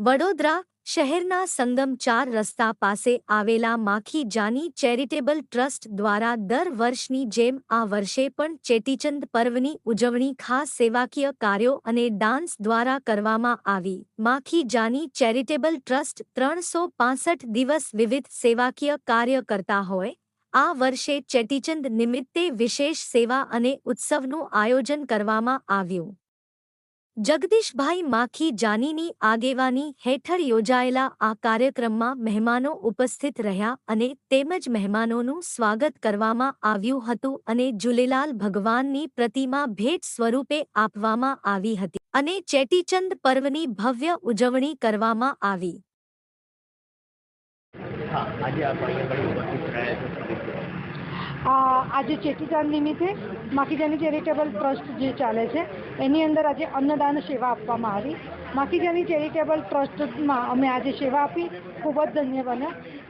વડોદરા શહેરના સંગમ ચાર રસ્તા પાસે આવેલા માખી જાની ચેરિટેબલ ટ્રસ્ટ દ્વારા દર વર્ષની જેમ આ વર્ષે પણ ચેટીચંદ પર્વની ઉજવણી ખાસ સેવાકીય કાર્યો અને ડાન્સ દ્વારા કરવામાં આવી. માખી જાની ચેરિટેબલ ટ્રસ્ટ ત્રણસો દિવસ વિવિધ સેવાકીય કાર્ય કરતા હોય. આ વર્ષે ચેટીચંદ નિમિત્તે વિશેષ સેવા અને ઉત્સવનું આયોજન કરવામાં આવ્યું. જગદીશભાઈ માખી જાનીની આગેવાની હેઠળ યોજાયેલા આ કાર્યક્રમમાં મહેમાનો ઉપસ્થિત રહ્યા અને તેમજ મહેમાનોનું સ્વાગત કરવામાં આવ્યું હતું અને જુલેલાલ ભગવાનની પ્રતિમા ભેટ સ્વરૂપે આપવામાં આવી હતી અને ચેટીચંદ પર્વની ભવ્ય ઉજવણી કરવામાં આવી. આજે ચેટીચાંદ નિમિત્તે માખીજાની ચેરિટેબલ ટ્રસ્ટ જે ચાલે છે, એની અંદર આજે અન્નદાન સેવા આપવામાં આવી. માખીજાની ચેરિટેબલ ટ્રસ્ટમાં અમે આજે સેવા આપી. ખૂબ જ ધન્ય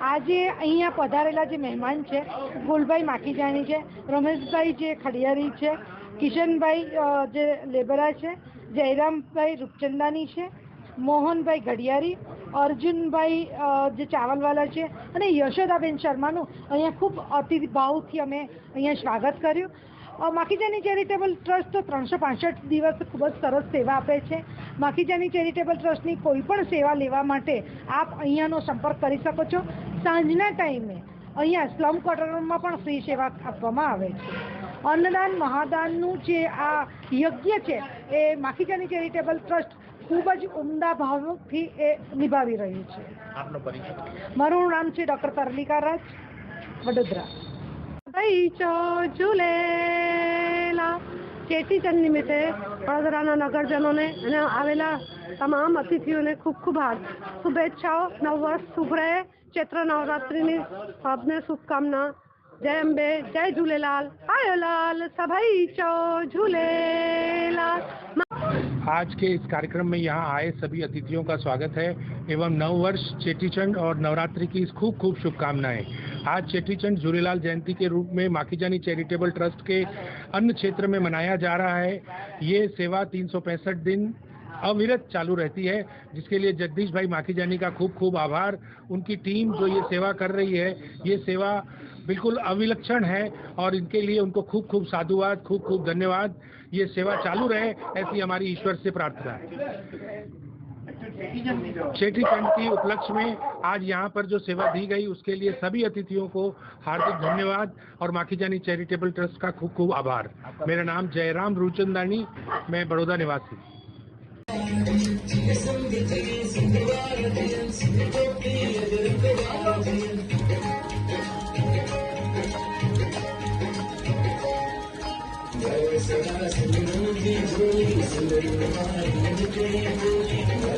આજે અહીંયા પધારેલા જે મહેમાન છે, ગુલભાઈ માખીજાની છે, રમેશભાઈ જે ખડિયારી છે, કિશનભાઈ જે લેબરા છે, જયરામભાઈ રૂપચંદાની છે મોહનભાઈ ઘડિયારી, અર્જુનભાઈ જે ચાવલવાલા છે, અને યશોદાબેન શર્માનું અહીંયા ખૂબ અતિભાવથી અમે અહીંયા સ્વાગત કર્યું. માખીજાની ચેરિટેબલ ટ્રસ્ટ તો ત્રણસો પાંસઠ દિવસ ખૂબ જ સરસ સેવા આપે છે. માખીજાની ચેરિટેબલ ટ્રસ્ટની કોઈ પણ સેવા લેવા માટે આપ અહીંયાનો સંપર્ક કરી શકો છો. સાંજના ટાઈમે અહીંયા સ્લમ ક્વાર્ટરમાં પણ ફ્રી સેવા આપવામાં આવે છે. અન્નદાન મહાદાનનું જે આ યજ્ઞ છે, એ માખીજાની ચેરિટેબલ ટ્રસ્ટ ખૂબ જ ઉમદા ભાવથી એ નિભાવી રહ્યું છે. મારું નામ છે ડૉક્ટર તરલિકા રાજ વડોદરા. ચો ઝૂલેલા ચેટીચંદ નિમિત્તે વડોદરાના નગરજનોને અને આવેલા તમામ અતિથિઓને ખૂબ ખૂબ શુભેચ્છાઓ નવ વર્ષ શુભ રહે ચૈત્ર નવરાત્રિની આપને શુભકામના. જય અંબે જય ઝૂલેલાલ આયોલાલ સભાઈ ચો ઝૂલેલાલ आज के इस कार्यक्रम में यहाँ आए सभी अतिथियों का स्वागत है एवं नव वर्ष चेटीचंड और नवरात्रि की इस खूब खूब शुभकामनाएँ। आज चेटीचंड झूलेलाल जयंती के रूप में माखीजानी चैरिटेबल ट्रस्ट के अन्य क्षेत्र में मनाया जा रहा है। ये सेवा तीन सौ पैंसठ दिन अविरत चालू रहती है, जिसके लिए जगदीश भाई माखीजानी का खूब खूब आभार। उनकी टीम जो ये सेवा कर रही है, ये सेवा बिल्कुल अविलक्षण है और इनके लिए उनको खूब खूब साधुवाद, खूब खूब धन्यवाद। ये सेवा चालू रहे, ऐसी हमारी ईश्वर से प्रार्थना है। चेटी चंद की उपलक्ष्य में आज यहाँ पर जो सेवा दी गई, उसके लिए सभी अतिथियों को हार्दिक धन्यवाद और माखीजानी चैरिटेबल ट्रस्ट का खूब खूब आभार। मेरा नाम जयराम रूचंदानी, मैं बड़ौदा निवासी। There is a thousand movies released, and they provide entertainment.